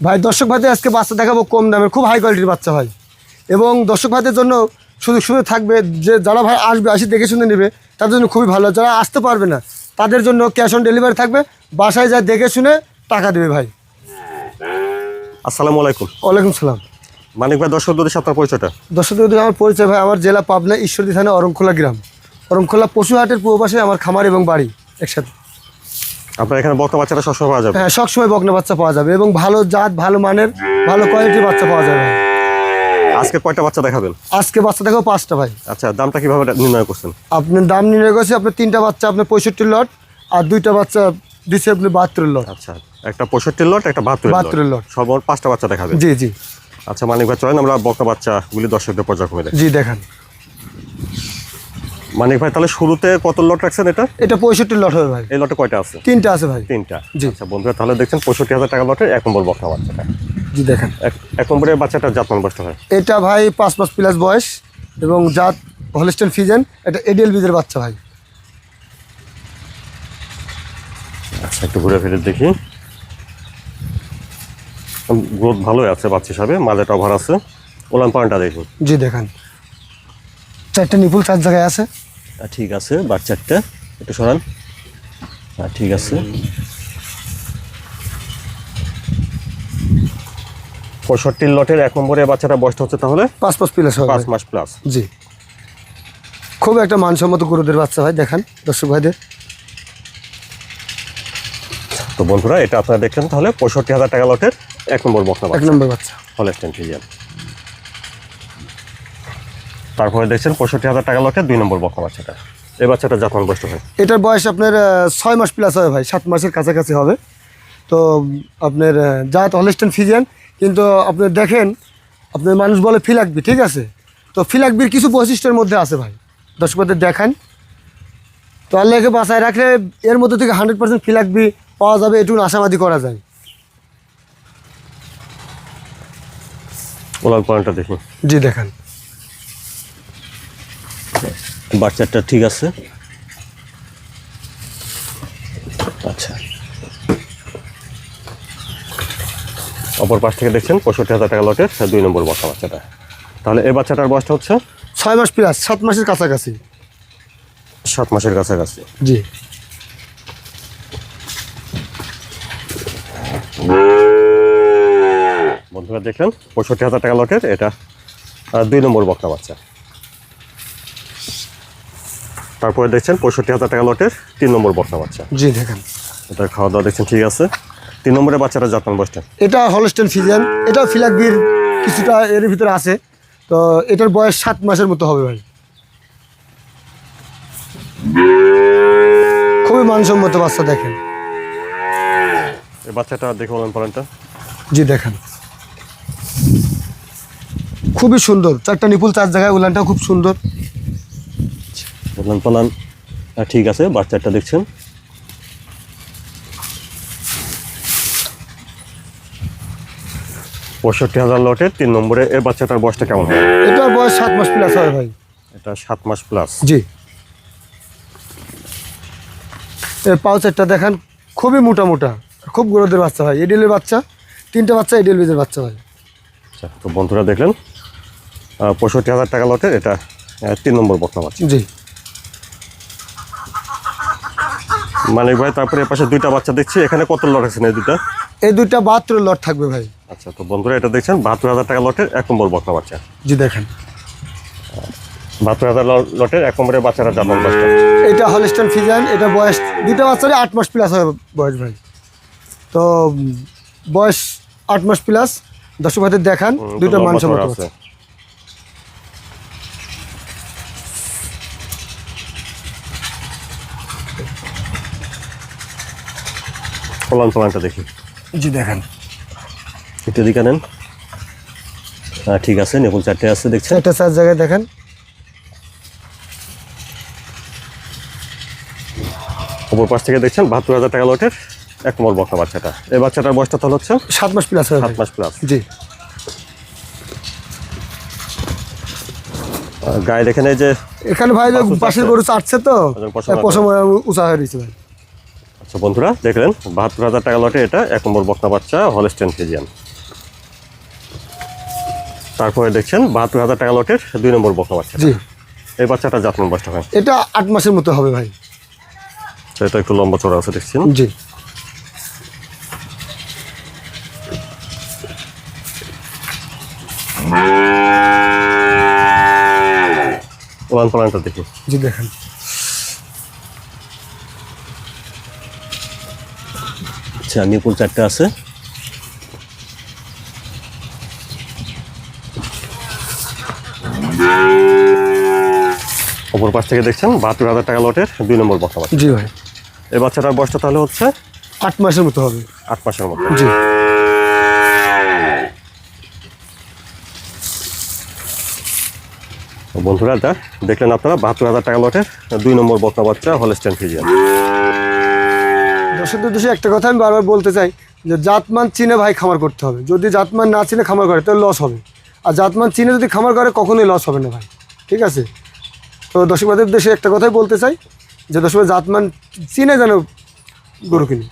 ভাই দর্শক ভাইদের আজকে বাচ্চা দেখাবো কম দামের খুব হাই কোয়ালিটির বাচ্চা ভাই। এবং দর্শক ভাইদের জন্য সুযোগ সুবিধা থাকবে যে যারা ভাই আসবে আসি দেখে শুনে নেবে তাদের জন্য খুবই ভালো। যারা আসতে পারবে না তাদের জন্য ক্যাশ অন ডেলিভারি থাকবে। বাসায় যা দেখে শুনে টাকা দেবে ভাই। আসসালামু আলাইকুম। ওয়ালাইকুম সালাম। মানিক ভাই দর্শক দুদের সাথে পরিচয়টা? দর্শক ভাইদের আমার পরিচয় ভাই আমার জেলা পাবনা ঈশ্বরদী থানা অরংখোলা গ্রাম। অরংখোলা পশুহাটের পূর্ব পাশে আমার খামার এবং বাড়ি একসাথে। আপনার এখানে বক্তা বাচ্চারা সবসময় পাওয়া যাবে? হ্যাঁ সবসময় বকনা বাচ্চা পাওয়া যাবে এবং ভালো জাত ভালো মানের ভালো কোয়ালিটির বাচ্চা পাওয়া যাবে। আজকে কয়টা বাচ্চা দেখাবেন? আজকে বাচ্চা দেখো পাঁচটা ভাই। আচ্ছা দামটা কীভাবে নির্ণয় করছেন? আপনার দাম নির্ণয় করছে আপনার তিনটা বাচ্চা আপনার পঁয়ষট্টি লট আর দুইটা বাচ্চা দিচ্ছে আপনি বাহাত্তর লট। আচ্ছা একটা পঁয়ষট্টি লট একটা বাহাত্তর 72 লট। সর্বমোট পাঁচটা বাচ্চা দেখাবেন? জি জি। আচ্ছা মানিক ভাই চলেন আমরা বক্তা বাচ্চাগুলি দর্শকদের পর্যায়ক্রমে জি দেখান। মানিক ভাই তাহলে শুরুতে কত লট রাখছেন এটা? এটা পঁয়ষট্টি লট হবে ভাই। এই লটে কয়টা আছে? তিনটা আছে ভাই। তিনটা? জি। আচ্ছা বন্ধুরা তাহলে দেখছেন পঁয়ষট্টি হাজার টাকা লটের এক নম্বর বক্তা বাচ্চাটা। জি দেখেন। এক- এক নম্বরের বাচ্চাটা জাতমান বসতে হয় এটা ভাই পাঁচ মাস প্লাস বয়স এবং জাত হলিস্টেন ফিজেন এটা এডিএল বিজের বাচ্চা ভাই। আচ্ছা একটু ঘুরে ফিরে দেখি। গ্রোথ ভালোই আছে বাচ্চা হিসাবে মাঝেটা ওভার আছে। ওলান পানটা দেখুন জি দেখান। চারটা নিপুল চার জায়গায় আছে। ঠিক আছে বাচ্চাটা একটু সরান। হ্যাঁ ঠিক আছে। পঁয়ষট্টি লটের এক নম্বরে বাচ্চাটা বয়সটা হচ্ছে তাহলে? পাঁচ মাস প্লাস হবে পাঁচ মাস প্লাস জি। খুব একটা মানসম্মত গরুদের বাচ্চা ভাই দেখান দর্শক ভাইদের। তো বন্ধুরা এটা আপনারা দেখছেন তাহলে পঁয়ষট্টি হাজার টাকা লটের এক নম্বর বকনা এক নম্বর বাচ্চা। Holstein Friesian. তারপরে দেখছেন পঁয়ষট্টি হাজার টাকা লটের দুই নম্বর বকনা বাচ্চাটা এই বাচ্চাটা যখন বয়সটা হয়। এটার বয়স আপনার ছয় মাস প্লাস হবে ভাই সাত মাসের কাছাকাছি হবে। তো আপনার জাত হলিস্টেন ফিজিয়ান কিন্তু আপনি দেখেন আপনার মানুষ বলে ফিলাকবি ঠিক আছে? তো ফিলাকবির কিছু বৈশিষ্ট্যের মধ্যে আছে ভাই। দর্শকদের দেখান। তো আল্লাহকে বাসায় রাখলে এর মধ্যে থেকে হান্ড্রেড পার্সেন্ট ফিলাকবি পাওয়া যাবে এটুকু আশাবাদী করা যায়। পানটা দেখি। জি দেখান। বাচ্চাটা ঠিক আছে? আচ্ছা। অপর পাশ থেকে দেখছেন পঁয়ষট্টি হাজার টাকা লটের দুই নম্বর বসা বাচ্চাটা। তাহলে এই বাচ্চাটার বয়সটা হচ্ছে? ছয় মাস প্লাস সাত মাসের কাছাকাছি। সাত মাসের কাছাকাছি। জি। বন্ধুরা দেখলেন পঁয়ষট্টি হাজার টাকা লটের এটা দুই নম্বর বকনা বাচ্চা। তারপরে দেখছেন পঁয়ষট্টি হাজার টাকা লটের তিন নম্বর বকনা বাচ্চা। জি দেখেন। এটা খাওয়া দাওয়া দেখছেন ঠিক আছে। তিন নম্বরের বাচ্চাটা যত্ন বসটা। এটা হলস্টেন ফিজিয়ান। এটাও ফিলাকবির কিছুটা এর ভিতরে আছে। তো এটার বয়স সাত মাসের মতো হবে ভাই। খুবই মানসম্মত বাচ্চা দেখেন। এই বাচ্চাটা দেখে বলেন পরেনটা জি দেখেন। খুবই সুন্দর। চারটা নিপুল চার জায়গায় উলানটাও খুব সুন্দর। বললাম পালান ঠিক আছে বাচ্চাটা দেখছেন। পঁয়ষট্টি হাজার লটের তিন নম্বরে এই বাচ্চাটার বয়সটা কেমন হবে এটার বয়স সাত মাস প্লাস হবে ভাই। এটা সাত মাস প্লাস জি। এর পাও চারটা দেখান খুবই মোটা মোটা খুব গরুদের বাচ্চা ভাই এডিএলের বাচ্চা তিনটা বাচ্চা এডিএল বিজের বাচ্চা ভাই। আচ্ছা তো বন্ধুরা দেখলেন পঁয়ষট্টি হাজার টাকা লটের এটা তিন নম্বর বকনা বাচ্চা। জি। মানিক ভাই তারপরে এর পাশে দুইটা বাচ্চা দেখছি। এখানে কত লট আছে এই দুইটা? এই দুইটা বাহাত্তর লট থাকবে ভাই। আচ্ছা তো বন্ধুরা এটা দেখছেন বাহাত্তর হাজার টাকা লটের এক নম্বর বকনা বাচ্চা। জি দেখেন। বাহাত্তর হাজার লটের এক নম্বরের বাচ্চাটা জামান বাচ্চা। এটা হলিস্টন ফিজান এটা বয়স দুইটা বাচ্চারই আট মাস প্লাস হবে বয়স ভাই। তো বয়স আট মাস প্লাস দর্শক ভাইদের দেখান দুইটা লম্বা মানসম্মত চওড়া বাচ্চা। ফলান ফলানটা দেখি। জি দেখেন। একটু দিকে নেন। হ্যাঁ ঠিক আছে নেপুল চারটে আছে দেখছেন? এটা চার জায়গায় দেখেন। ওপর পাশ থেকে দেখছেন বাহাত্তর হাজার টাকা লটের এক নম্বর বকনা বাচ্চাটা। এই বাচ্চাটার বয়সটা তাহলে হচ্ছে সাত মাস প্লাস সাত মাস প্লাস জি। গায়ে দেখেন এই যে এখানে ভাই পাশের গরু চাটছে তো পশম উঁচা হয়ে রয়েছে ভাই। আচ্ছা বন্ধুরা দেখলেন বাহাত্তর হাজার টাকা লটে এটা এক নম্বর বকনা বাচ্চা হলস্টেন ফিজিয়ান তারপরে দেখছেন বাহাত্তর হাজার টাকা লটের দুই নম্বর বকনা বাচ্চা এই বাচ্চাটা জাতমান বয়সটা হয় এটা আট মাসের মতো হবে ভাই। এটা একটু লম্বা চড়া আছে দেখছেন? জি। ওয়ান পালানটা দেখি। জি দেখেন। আচ্ছা নিপুল চারটে আছে। অপর পাশ থেকে দেখছেন বাহাত্তর হাজার টাকা লটের দুই নম্বর বাচ্চা। জি ভাই। এই বাচ্চাটার বয়সটা তাহলে হচ্ছে? আট মাসের মতো হবে। আট মাসের মতো। জি। বন্ধুরা দেখলেন আপনারা বাহাত্তর হাজার টাকা লটের দুই নম্বর বকনা বাচ্চা হলস্টেন ফিজিয়ান। দর্শক উদ্দেশ্যে একটা কথা আমি বারবার বলতে চাই যে জাতমান চিনে ভাই খামার করতে হবে। যদি জাতমান না চিনে খামার করে, তাহলে লস হবে। আর জাতমান চিনে যদি খামার করে, কখনোই লস হবে না ভাই। ঠিক আছে? তো দর্শকবাদের দেশে একটা কথাই বলতে চাই যে দর্শক জাতমান চিনে যেন গরু কিনি।